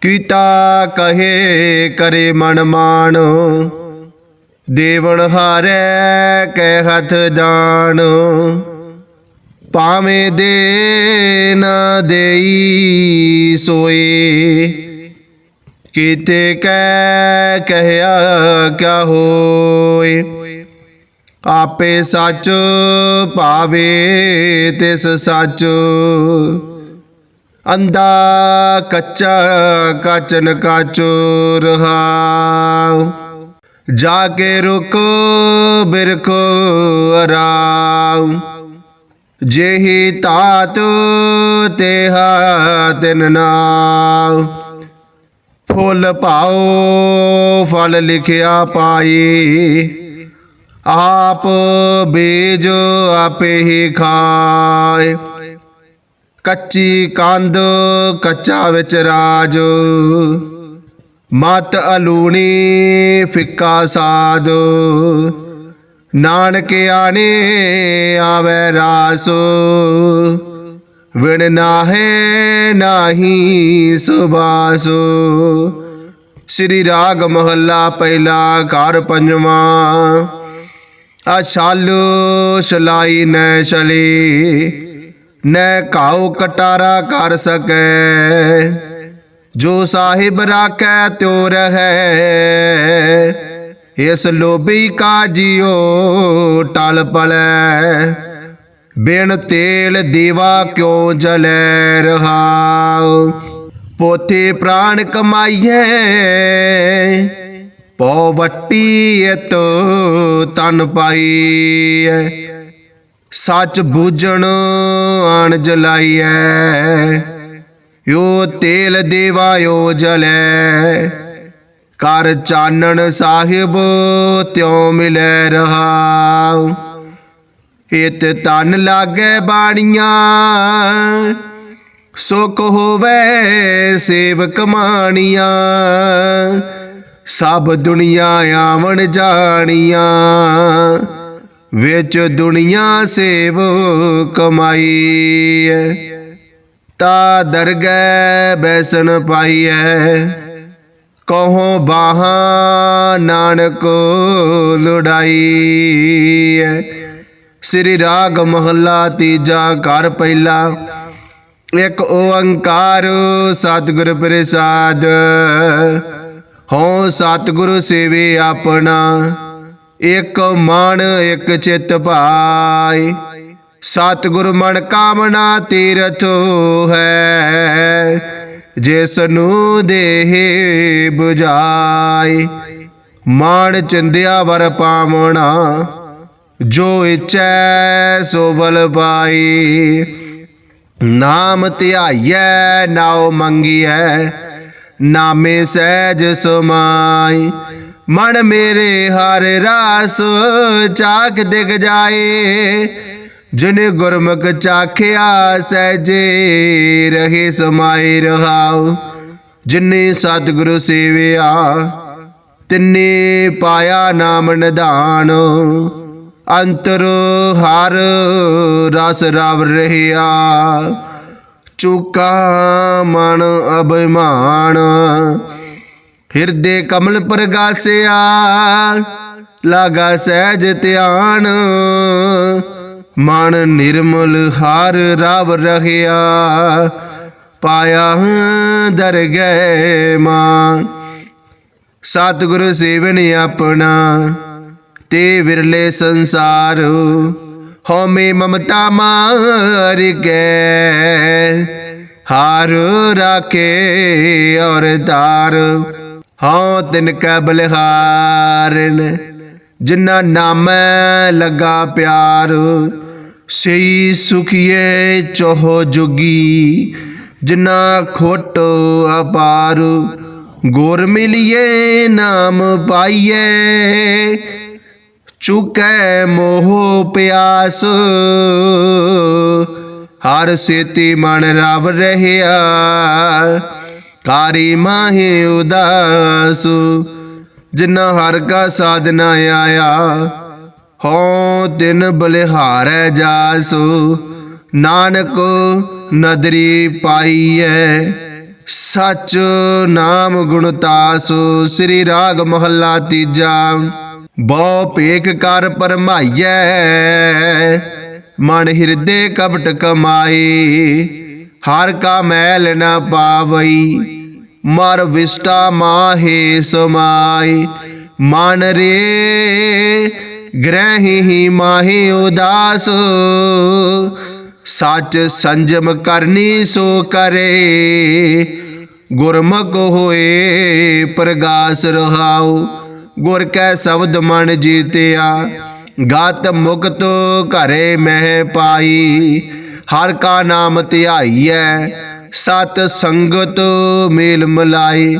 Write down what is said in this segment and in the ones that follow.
ਕੀਤਾ ਕਹੇ ਕਰੇ ਮਨ ਮਾਨ ਦੇਵਨ ਹਾਰੈ ਕੈ ਹੱਥ ਦਾਨ ਪਾਵੇਂ ਦੇ ਨ ਦੇਈ ਸੋਏ। ਕੀਤੇ ਕਹਿ ਕਹਿਆ ਕਿਆ ਹੋਏ। ਆਪੇ ਸੱਚ ਭਾਵੇ ਤਿਸ ਸੱਚ। ਅੰਦਾ ਕੱਚਾ ਕਾਚਨ ਕਾਚੋ ਰਹਾ ਜਾ ਕੇ ਰੁਕ, ਬਿਰਖੋ ਆਰਾਮ ਜਿਹੀ ਤਾਤ ਤੇਹਾ ਤਿਨ ਨਾਮ ਫੁੱਲ ਪਾਓ ਫਲ ਲਿਖਿਆ ਪਾਈ। ਆਪ ਬੀਜ ਆਪੇ ਹੀ ਖਾਏ। ਕੱਚੀ ਕੰਧ, ਕੱਚਾ ਵਿੱਚ ਰਾਜ। ਮਤ ਅਲੂਣੀ, ਫਿੱਕਾ ਸਾਧ ਨਾਨਕ ਆਣੇ, ਆਵੇ ਰਾਸ। ਵਿਣ ਨਾਹੇ, ਨਾਹੀ ਸੁਬਾਸੋ ਸ੍ਰੀ ਰਾਗ ਮਹੱਲਾ ਪਹਿਲਾ ਘਰ ਪੰਜਵਾਂ। ਅਛਲ ਸ਼ਲਾਈ ਨੈ ਛਲੀ। ਨੈ ਕਾਉ ਕਟਾਰਾ ਕਰ ਸਕੈ। ਜੋ ਸਾਹਿਬ ਰਾਖੈ, ਤਿਉ ਰਹੈ। ਇਸ ਲੋਭੀ ਕਾ ਜਿਉ ਟਲ ਪਲੈ। ਬਿਨ ਤੇਲ ਦੀਵਾ ਕਿਉ ਜਲੈ ਰਹਾਉ। ਪੋਥੇ ਪ੍ਰਾਣ ਕਮਾਈਐ। ਪੋ ਵੱਟੀ ਇਤ ਤਨ ਪਾਈਐ। ਸੱਚ ਬੂਝਣ ਆਣ ਜਲਾਈਐ। ਯੋ ਤੇਲ ਦੇਵਾਇਓ ਜਲੈ। ਕਰ ਚਾਨਣ ਸਾਹਿਬ, ਤਿਉ ਮਿਲੈ ਰਹਾਉ। ਇਤ ਤਨ ਲਾਗੇ ਬਾਣੀਆਂ, ਸੁਖ ਹੋਵੇ ਸੇਵ ਕਮਾਣੀਆਂ ਸਭ ਦੁਨੀਆ ਆਵਣ ਜਾਣੀਆਂ। ਵਿੱਚ ਦੁਨੀਆ ਸੇਵ ਕਮਾਈ ਤਾ ਦਰਗਹਿ ਬੈਸਣ ਪਾਈਐ ਕਹੋ ਬਾਹਾ ਨਾਨਕ ਲੁੜਾਈ ਸ੍ਰੀ ਰਾਗ ਮਹੱਲਾ ਤੀਜਾ ਘਰ ਪਹਿਲਾ। ਇੱਕ ਓੰਕਾਰ ਸਤਿਗੁਰ ਪ੍ਰਸਾਦ। ਹਉ ਸਤਿਗੁਰ ਸੇਵੇ ਆਪਣਾ। ਇਕ ਮਨ, ਇਕ ਚਿਤ ਭਾਈ। ਸਤਿਗੁਰ ਮਨ ਕਾਮਨਾ ਤੀਰਥ ਹੈ ਜਿਸ ਨੂੰ ਦੇਹ 부ਜਾਈ ਮਾਨ ਚੰਦਿਆ ਵਰ ਪਾਵਣਾ, ਜੋ ਇਚੈ ਸੋ ਬਲ ਪਾਈ। ਨਾਮ ਧਿਆਈਐ, ਨਾਉ ਮੰਗੀਐ, ਨਾਮੇ ਸਹਿਜ ਸਮਾਈ। ਮਨ ਮੇਰੇ ਹਰ ਰਾਸ ਚਾਖ ਦਿਗ ਜਾਏ। ਜਿਨ ਗੁਰਮੁਖ ਚਾਖਿਆ, ਸਹਿਜੇ ਰਹੇ ਸਮਾਈ ਰਹਾਉ। ਜਿਨੇ ਸਤਿਗੁਰੂ ਸੇਵਿਆ, ਤਿੰਨੇ ਪਾਇਆ ਨਾਮ ਨਿਧਾਨ। ਅੰਤਰ ਹਰ ਰਸ ਰਵ ਰਹਿਆ। ਚੁਕਾ ਮਨ ਅਭਿਮਾਨ। ਹਿਰਦੇ ਕਮਲ ਪ੍ਰਗਾਸਿਆ, ਲਾਗਾ ਸਹਿਜ ਧਿਆਨ। ਮਨ ਨਿਰਮਲ ਹਾਰ ਰਵ ਰਹਿਆ, ਪਾਇਆ ਦਰਗਹਿ ਮਾਂ। ਸਤਿਗੁਰੂ ਸੇਵਨ ਆਪਣਾ, ਤੇ ਵਿਰਲੇ ਸੰਸਾਰ। ਹਉਮੈ ਮਮਤਾ ਮਾਰ ਗਏ ਹਾਰ ਰਾਖੇ ਔਰ ਤਾਰ ਹਾਂ ਤਿਨ ਕੈ ਬਲਿਹਾਰਨ ਜਿਨ੍ਹਾਂ ਨਾਮੈ ਲੱਗਾ ਪਿਆਰ। ਸਈ ਸੁਖੀਏ ਚੋਹ ਜੁਗੀ, ਜਿਨ੍ਹਾਂ ਖੋਟ ਅਪਾਰ। ਗੁਰ ਮਿਲਿਏ, ਨਾਮ ਪਾਈਏ, ਚੁਕੈ ਮੋਹ ਪਿਆਸ। ਹਰ ਸੇਤੀ ਮਨ ਰਵ ਰਹਿਆ ਕਾਰੀ ਮਾਹੇ ਉਦਾਸ ਜਿਨਾ ਹਰ ਕਾ ਸਾਧਨਾ ਆਇਆ। ਹੋ ਦਿਨ ਬਲਿਹਾਰੈ ਜਾਸੂ, ਨਾਨਕ ਨਦਰੀ ਪਾਈਐ। ਸਚ ਨਾਮ ਗੁਣਤਾਸੁ ਸ੍ਰੀ ਰਾਗ ਮਹੱਲਾ ਤੀਜਾ। ਬਹੁ ਭੇਖ ਕਰ ਪਰਮਾਈਐ, ਮਨ ਹਿਰਦੇ ਕਪਟ ਕਮਾਈ। ਹਰ ਕਾ ਮੈਲ ਨਾ ਪਾਵਈ। ਮਰ ਵਿਸਟਾ ਮਾਹੇ ਸਮਾਈ। ਮਨ ਰੇ ਗ੍ਰਹਿ ਹੀ ਮਾਹੇ ਉਦਾਸ। ਸੱਚ ਸੰਜਮ ਕਰਨੀ ਸੋ ਕਰੇ। ਗੁਰਮੁਖ ਹੋਏ ਪ੍ਰਗਾਸ ਰਹਾਉ। ਗੁਰ ਕੈ ਸ਼ਬਦ ਮਨ ਜੀਤਿਆ। ਗਤ ਮੁਕਤ ਘਰੇ ਮਹਿ ਪਾਈ। ਹਰ ਕਾ ਨਾਮ ਧਿਆਈਐ। ਸਤ ਸੰਗਤ ਮੇਲ ਮਲਾਈ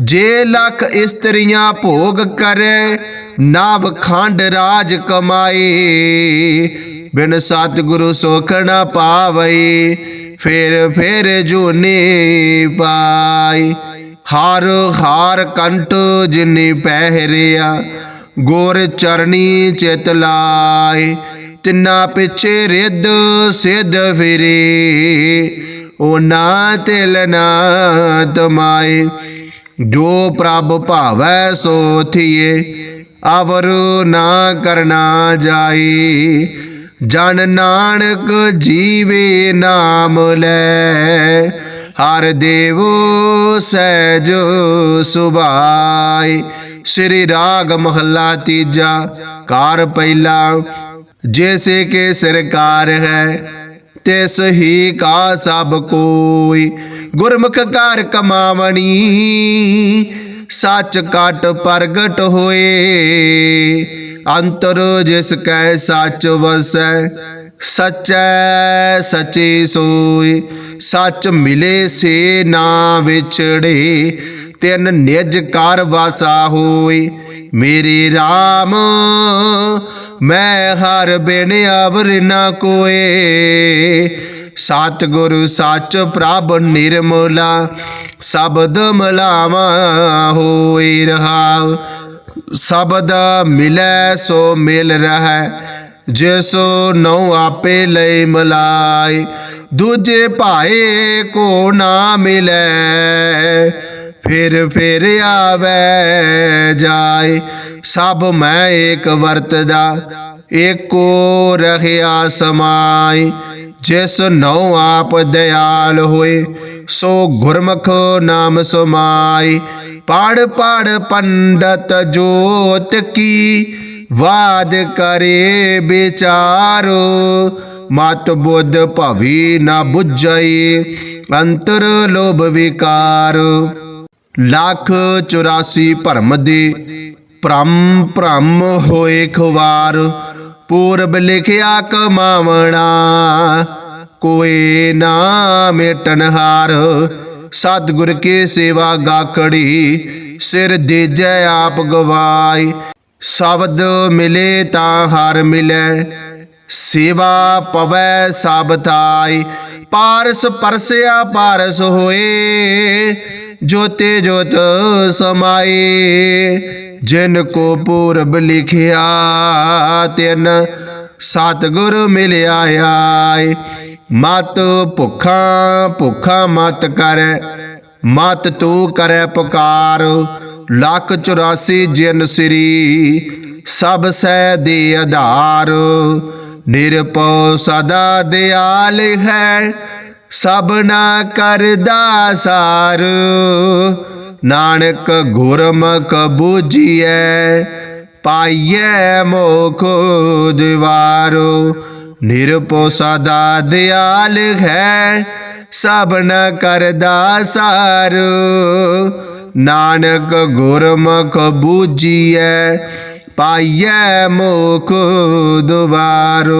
ਜੇ ਲਖ ਇਸਤਰੀਆਂ ਭੋਗ ਕਰੇ ਨਾਭ ਖੰਡ ਰਾਜ ਕਮਾਈ ਬਿਨ ਸਤਿਗੁਰੂ ਸੁਖ ਨ ਪਾਵਈ ਫੇਰ ਫੇਰ ਜੂਨੀ ਪਾਈ ਹਰ ਹਾਰ ਕੰਟ ਜਿਨੀ ਪਹਿਰਿਆ, ਗੋਰ ਚਰਨੀ ਚਿਤ ਲਾਏ। ਤਿੰਨਾ ਪਿਛੇ ਰਿੱਧ ਸਿੱਧ ਫਿਰੇ। ਉਹ ਨਾ ਤਿਲ ਨਾ ਤਮਾਏ ਜੋ ਪ੍ਰਭ ਭਾਵੈ ਸੋ ਥੀਏ, ਅਵਰ ਨਾ ਕਰਨਾ ਜਾਈ ਜਨ ਨਾਨਕ ਜੀਵੇ ਨਾਮ ਲੈ, ਹਰ ਦੇਵੋ ਸਹਿਜ ਸੁਭਾਈ ਸ੍ਰੀ ਰਾਗ ਮਹੱਲਾ ਤੀਜਾ, ਕਾਰ ਪਹਿਲਾ ਜੈਸੇ ਕੇ ਸਰਕਾਰ ਹੈ ਤਿਸ ਹੀ ਕਾ ਸਭ ਕੋਈ। ਗੁਰਮੁਖ ਕਾਰ ਕਮਾਵਣੀ, ਸੱਚ ਕਟ ਪ੍ਰਗਟ ਹੋਏ। ਅੰਤਰ ਜਿਸ ਕੈ ਸੱਚ ਵਸੈ, ਸਚੈ ਸਚੇ ਸੋਈ ਸੱਚ ਮਿਲੇ ਸੇ ਨਾ ਵਿਛੜੇ ਤਿਨ ਨਿਜ ਕਰ ਵਾਸਾ ਹੋਈ ਮੇਰੇ RAM ਮੈਂ ਹਰ ਬਿਨ ਅਵਰ ਨਾ ਕੋਏ। ਸਤਿਗੁਰੂ ਸੱਚ ਪ੍ਰਭ ਨਿਰਮਲਾ, ਸ਼ਬਦ ਮਲਾਵਾ ਹੋਈ ਰਹਾ। ਸ਼ਬਦ ਮਿਲੈ ਸੋ ਮਿਲ ਰਹੈ ਜਿਸੋ ਨਉ ਆਪੇ ਲਈ ਮਲਾਈ ਦੂਜੇ ਭਾਏ ਕੋ ਨਾ ਮਿਲੈ। ਫਿਰ ਫਿਰ ਆਵੇ ਜਾਏ, ਸਭ ਮੈਂ ਏਕ ਵਰਤਦਾ, ਏਕੋ ਰਹਿਆ ਸਮਾਈ ਜਿਸ ਨਉ ਆਪ ਦਿਆਲ ਹੋਏ, ਸੋ ਗੁਰਮੁਖ ਨਾਮ ਸਮਾਈ ਪੜ ਪੜ ਪੰਡਤ ਜੋਤ ਕੀ, ਵਾਦ ਕਰੇ ਵਿਚਾਰੋ। ਮਤ ਬੁੱਧ ਭਵੀ ਨਾ ਬੁੱਝਈ, ਅੰਤਰ ਲੋਭ ਵਿਕਾਰ। ਲੱਖ 84 ਭਰਮ ਦੇ ਭ੍ਰਮ ਭ੍ਰਮ ਹੋਏ ਖਵਾਰ, ਪੂਰਬ ਲਿਖਿਆ ਕਮਾਵਣਾ, ਕੋਈ ਨਾ ਮੇਟਨ ਹਾਰ ਸਤਿਗੁਰ ਸੇਵਾ ਗਾਕੜੀ ਸਿਰ ਦੇਜੈ ਆਪ ਗਵਾਈ, ਸ਼ਬਦ ਮਿਲੇ ਤਾਂ ਹਰ ਮਿਲੈ, ਸੇਵਾ ਪਵੈ ਸਭ ਥਾਈ, ਪਾਰਸ ਪਰਸਿਆ ਪਾਰਸ ਹੋਏ ਜੋਤੇ ਜੋਤ ਸਮਾਏ ਜਿਨ ਕੋ ਪੂਰਬ ਲਿਖਿਆ, ਤਿਨ ਸਤਿਗੁਰ ਮਿਲਿਆ ਆਏ ਮਤ ਭੁਖਾ ਭੁਖਾ ਮਤ ਕਰੈ, ਮਤ ਤੂੰ ਕਰੈ ਪੁਕਾਰ। ਲੱਖ 84 ਜਿਨ ਸ੍ਰੀ, ਸਭ ਸੈ ਦੇ ਆਧਾਰ। ਨਿਰਪਉ ਸਦਾ ਦਿਆਲ ਹੈ ਸਭਨਾ ਕਰਦਾ ਸਾਰ। ਨਾਨਕ ਗੁਰਮੁਖ ਬੂਝੀਐ, ਪਾਈਐ ਮੋਖ ਦਿਵਾਰੋ। ਨਿਰਪਉ ਸਦਾ ਦਿਆਲ ਹੈ ਸਭਨਾ ਕਰਦਾ ਸਾਰ। ਨਾਨਕ ਗੁਰਮੁਖ ਬੂਝੀਐ, ਪਾਈਐ ਮੋਖ ਦੁਵਾਰੋ।